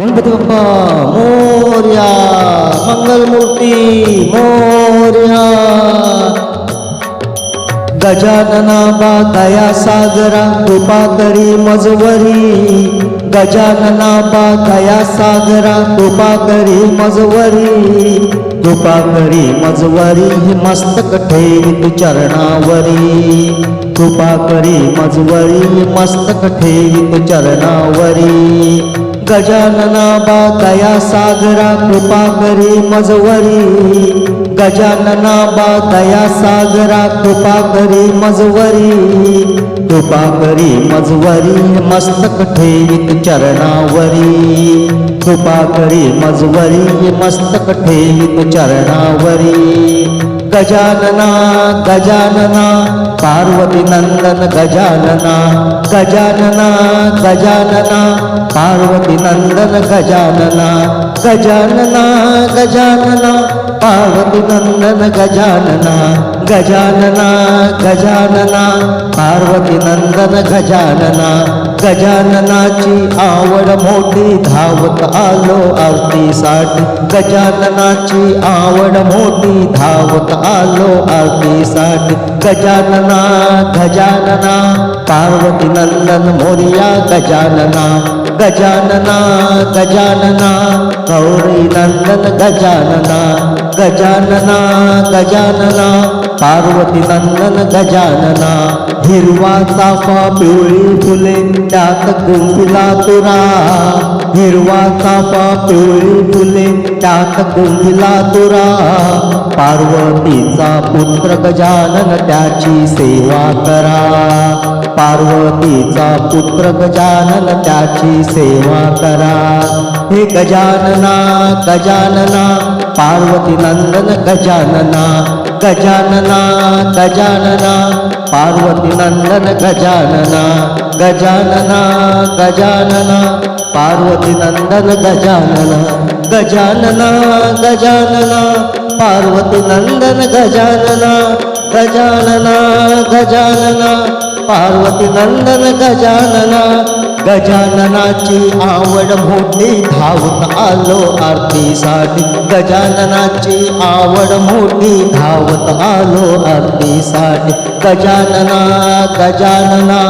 गणपती बाप्पा मोर्या मंगलमूर्ती मोर्या. गजानना बा दया सागरा कृपा करी मजवरी. गजानना बा दया सागरा कृपा करी मजवरी कृपा करी मजवरी मस्तक ठेवित चरणावरी. कृपा करी मजवरी मस्तक ठेवित चरणावरी. गजाननाबा दया सागरा कृपा करी मजवरी. गजाननाबा दया सागरा कृपा करी मजवरी. कृपा करी मजवरी मस्तक ठेवित चरणावरी. कृपा करी मजवरी मस्तक ठेवित चरणावरी. गजानना गजानना पार्वती नंदन गजानना गजानना गजानना पार्वती नंदन गजानना गजानना गजानना पार्वती नंदन गजानना गजानना गजानना पार्वती नंदन गजानना गजाननाची आवड मोठी धावत आलो आरतीसाठी. गजाननाची आवड मोठी धावत आलो आरतीसाठी. गजानना गजानना पार्वती नंदन मोरिया गजानना गजानना गजानना गौरी नंदन गजानना गजानना गजानना पार्वती नंदन गजानना हिरवा चाफा पिवळी फुले त्यात गुंफिला तुरा हिरवा चाफा पिवळी फुले त्यात गुंफिला तुरा पार्वतीचा पुत्र गजानन त्याची सेवा करा. पार्वतीचा पुत्र गजानन त्याची सेवा करा. हे गजानना गजानना पार्वती नंदन गजानना गजानना गजानना पार्वती नंदन गजानना गजानना गजानना पार्वती नंदन गजानना गजानना गजानना पार्वती नंदन गजानना गजानना गजानना पार्वती नंदन गजानना गजाननाची आवड मोठी धावत आलो आरतीसाठी. गजाननाची आवड मोठी धावत आलो आरतीसाठी. गजानना गजानना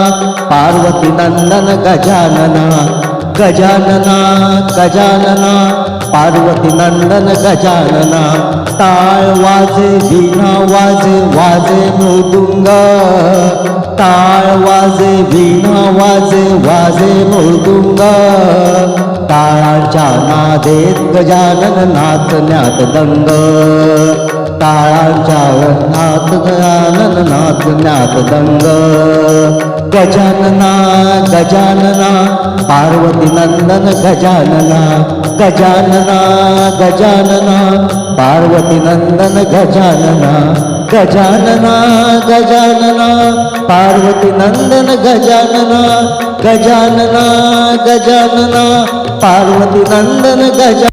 पार्वती नंदन गजानना गजानना गजानना पार्वती नंदन गजानना टाळ वाजे वीणा वाजे वाजे मृदुंग. टाळ वाजे वीणा वाजे वाजे मृदुंग. टाळाच्या नादेत गजानन नाचण्यात दंग. टाळाच्या नाथ गजानन नाचण्यात दंग. गजानना गजानना पार्वती नंदन गजानना गजानना गजानना पार्वती नंदन गजानना गजानना गजानना पार्वती नंदन गजानना गजानना गजानना पार्वती नंदन गजान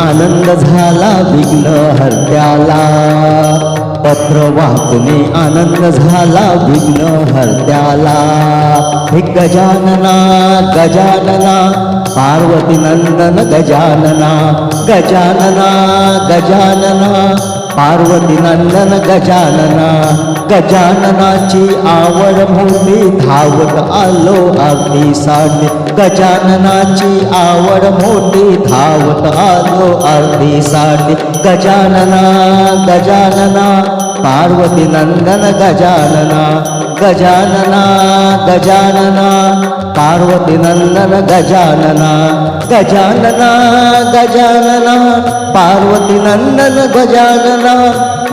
आनंद झाला विघ्न हरत्याला. पत्र वाचने आनंद झाला विघ्न हरत्याला. हे गजानना गजानना पार्वती नंदन गजानना गजानना गजानना. पार्वती नंदन गजानना गजाननाची आवड मोठी धावत आलो आरतीसाठी गजाननाची आवड मोठी धावत आलो आरतीसाठी गजानना गजानना पार्वती नंदन गजानना गजानना गजानना पार्वती नंदन गजानना गजानना गजानना पार्वती नंदन गजानना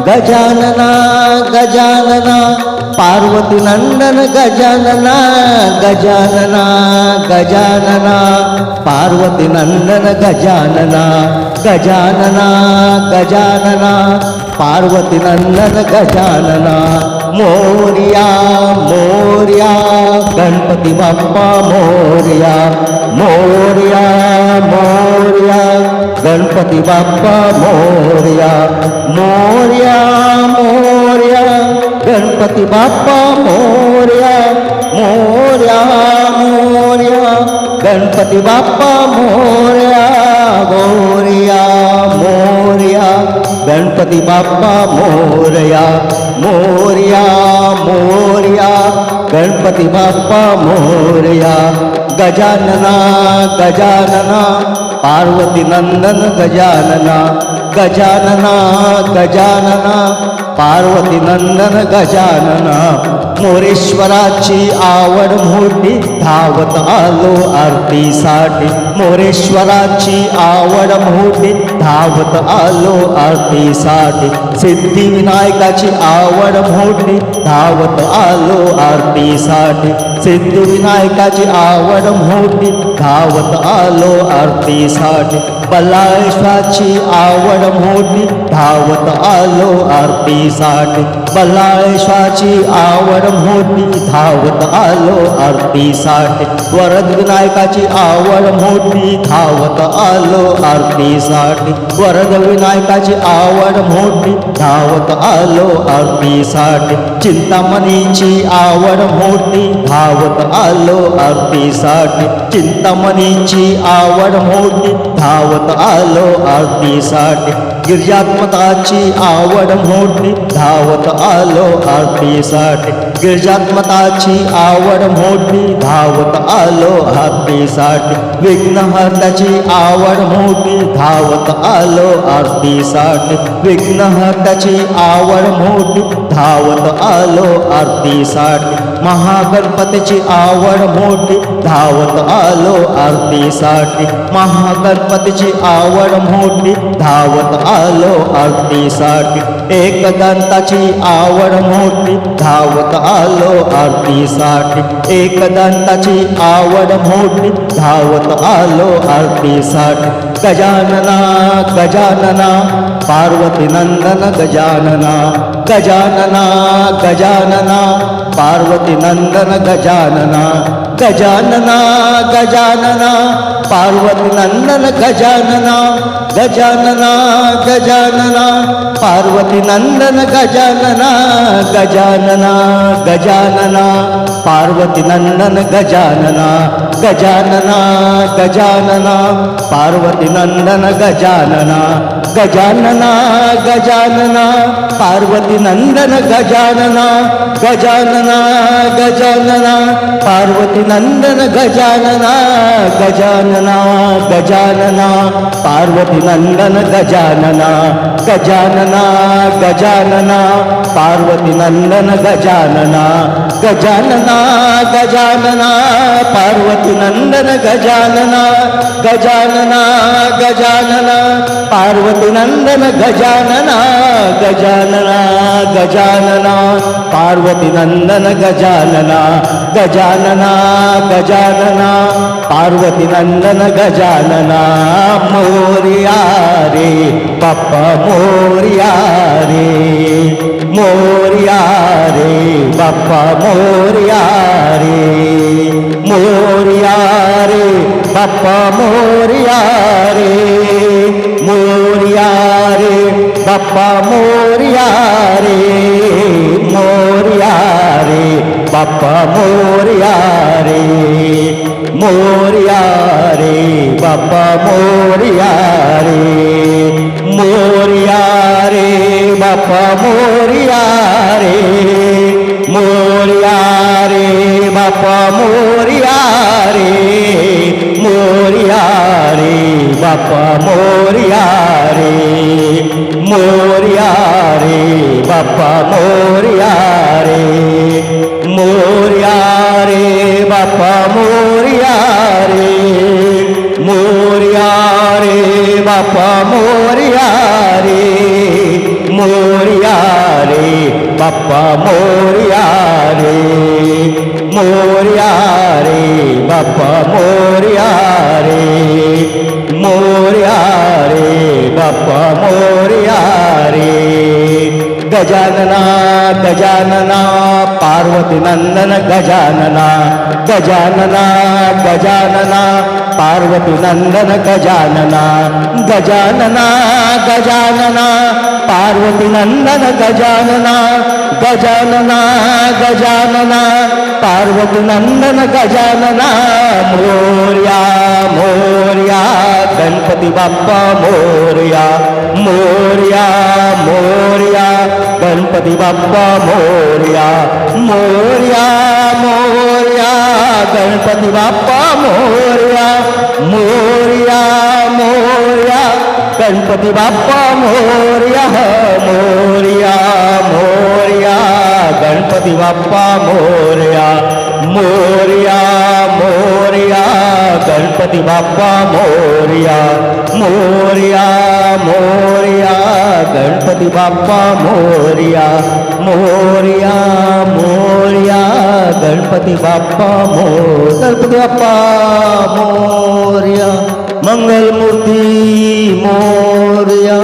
गजानना गजानना पार्वती नंदन गजानना गजानना गजानना पार्वती नंदन गजानना गजानना गजानना पार्वती नंदन गजानना मोर्या मोर्या गणपती बाप्पा मोर्या मोर्या मोर्या गणपती बाप्पा मोर्या मोर्या मोर्या गणपती बाप्पा मोर्या मोर्या मोर्या गणपती बाप्पा मोर्या मोर्या मोर्या, गणपति बाप्पा मोर्या मोर्या मोर्या, गणपति बाप्पा मोर्या, गजानना गजानना, पार्वती नंदन, गजानना गजानना गजानना, पार्वती नंदन, गजानना। मोरेश्वराची आवड मोठी धावत आलो आरतीसाठी. मोरेश्वराची आवड मोठी धावत आलो आरतीसाठी. सिद्धिविनायकाची आवड मोठी धावत आलो आरतीसाठी. सिद्धिविनायकाची आवड मोठी धावत आलो आरतीसाठी. बलाळेश्वराची आवड मोठी धावत आलो आरतीसाठी. बलाळेश्वराची आवड मोठी धावत आलो आरतीसाठी वरद विनायकाची आवड मोठी धावत आलो आरतीसाठी वरद विनायकाची आवड मोठी धावत आलो आरतीसाठी चिंतामणीची आवड मोठी धावत आलो आरतीसाठी चिंतामणीची आवड मोठी धावत आलो आरतीसाठी गिरजात्मताची आवड मोठी धावत आलो आरतीसाठी गिरजात्मताची आवड मोठी धावत आलो आरतीसाठी विघ्नहर्त्याची आवड मोठी धावत आलो आरतीसाठी. विघ्नहर्त्याची आवड मोठी धावत आलो आरतीसाठी. महागणपतीची आवड मोठी धावत आलो आरतीसाठी. महागणपतीची आवड मोठी धावत आलो आरतीसाठी. एकदंताची आवड मोठी धावत आलो आरतीसाठी. एकदंताची आवड मोठी धावत आलो आरतीसाठी. गजानना गजानना पार्वती नंदन गजानना. गजानना गजानना पार्वती नंदन गजानना गजानना गजानना पार्वती नंदन गजानना गजानना गजानना पार्वती नंदन गजानना गजानना गजानना पार्वती नंदन गजानना गजानना गजानना पार्वती नंदन गजानना गजानना गजानना पार्वती नंदन गजानना गजानना गजानना पार्वती नंदन गजानना गजानना गजानना पार्वती नंदन गजानना गजानना गजानना पार्वती नंदन गजानना गजानना गजानना पार्वती नंदन गजानना गजानना गजानना पार्वती नंदन गजानना गजानना गजानना पार्वती नंदन गजानना गजानना गजानना पार्वती नंदन गजानना मोरिया रे पप्पा मोरिया रे मोरिया பப்பா மோரியாரே மோரியாரே பப்பா மோரியாரே மோரியாரே பப்பா மோரியாரே மோரியாரே பப்பா மோரியாரே மோரியாரே பப்பா மோரியாரே மோரியாரே பப்பா மோரியாரே मोरियारे बापा मोरियारे मोरियारे बापा मोरियारे मोरियारे बापा मोरियारे मोरियारे बापा मोरियारे मोरियारे बापा मोरियारे मोरियारे बाप्पा मोर्या रे मोर्या रे बाप्पा मोर्या रे मोर्या रे बाप्पा मोर्या रे. गजानना गजानना पार्वती नंदन गजानना गजानना गजानना पार्वती नंदन गजानना गजानना गजानना। पार्वती नंदन गजानना गजानना गजानना। पार्वती नंदन गजानना, मोरिया, मोर्या। गणपति बाप्पा, मोर्या मोर्या, मोरिया। गणपति बाप्पा, मोर्या मोर्या। मोर्या गणपती बाप्पा मोर्या मोर्या मोर्या गणपती बाप्पा मोर्या मोर्या मोर्या गणपती बाप्पा मोर्या. मोर्या मोर्या गणपती बाप्पा मोर्या मोर्या मोर्या गणपती बाप्पा मोर्या मोर्या मोर्या गणपती बाप्पा मोर गणपती बाप्पा मोर्या मंगलमूर्ती मोर्या.